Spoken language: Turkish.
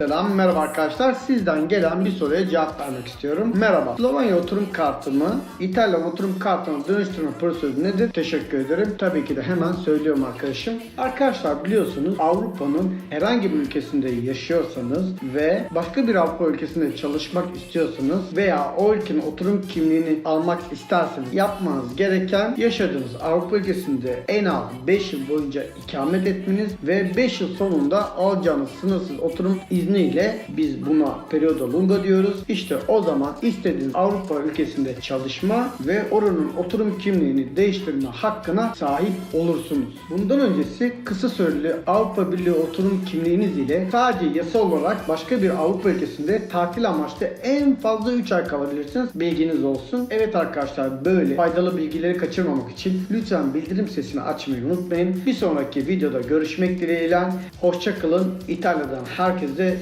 Selam, merhaba arkadaşlar. Sizden gelen bir soruya cevap vermek istiyorum. Merhaba. Slovenya oturum kartımı İtalyan oturum kartına dönüştürme prosedürü nedir? Teşekkür ederim. Tabii ki de hemen söylüyorum arkadaşım. Arkadaşlar biliyorsunuz Avrupa'nın herhangi bir ülkesinde yaşıyorsanız ve başka bir Avrupa ülkesinde çalışmak istiyorsanız veya o ülkenin oturum kimliğini almak isterseniz yapmanız gereken yaşadığınız Avrupa ülkesinde en az 5 yıl boyunca ikamet etmeniz ve 5 yıl sonunda alacağınız sınırsız oturum izniyle biz buna periodo lungo diyoruz. İşte o zaman istediğiniz Avrupa ülkesinde çalışma ve oranın oturum kimliğini değiştirme hakkına sahip olursunuz. Bundan öncesi kısa süreli Avrupa Birliği oturum kimliğiniz ile sadece yasal olarak başka bir Avrupa ülkesinde tatil amaçlı en fazla 3 ay kalabilirsiniz. Bilginiz olsun. Evet arkadaşlar böyle faydalı bilgileri kaçırmamak için lütfen bildirim sesini açmayı unutmayın. Bir sonraki videoda görüşmek dileğiyle. Hoşçakalın. İtalya'dan herkese